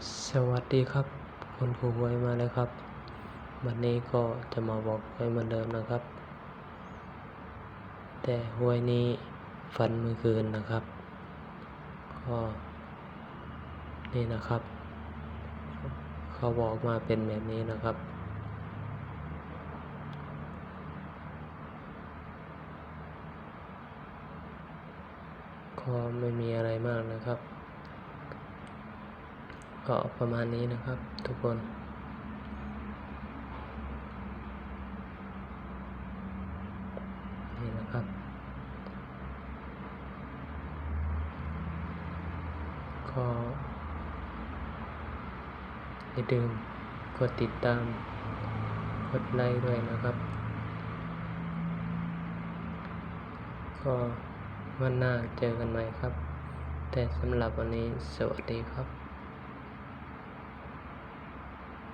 สวัสดีครับ คุณครูหวยมาแล้วครับ วันนี้ก็จะมาบอกหวยเหมือนเดิมนะครับ แต่หวยนี้ฝันเมื่อคืนนะครับ ก็นี่นะครับ เขาบอกมาเป็นแบบนี้นะครับ ก็ไม่มีอะไรมากนะครับ ก็ประมาณนี้นะครับทุกคน นี่นะครับ ก็อย่าลืมกดติดตาม กดไลค์ด้วยนะครับ ก็วันหน้าเจอกันใหม่ครับ แต่สำหรับวันนี้สวัสดีครับ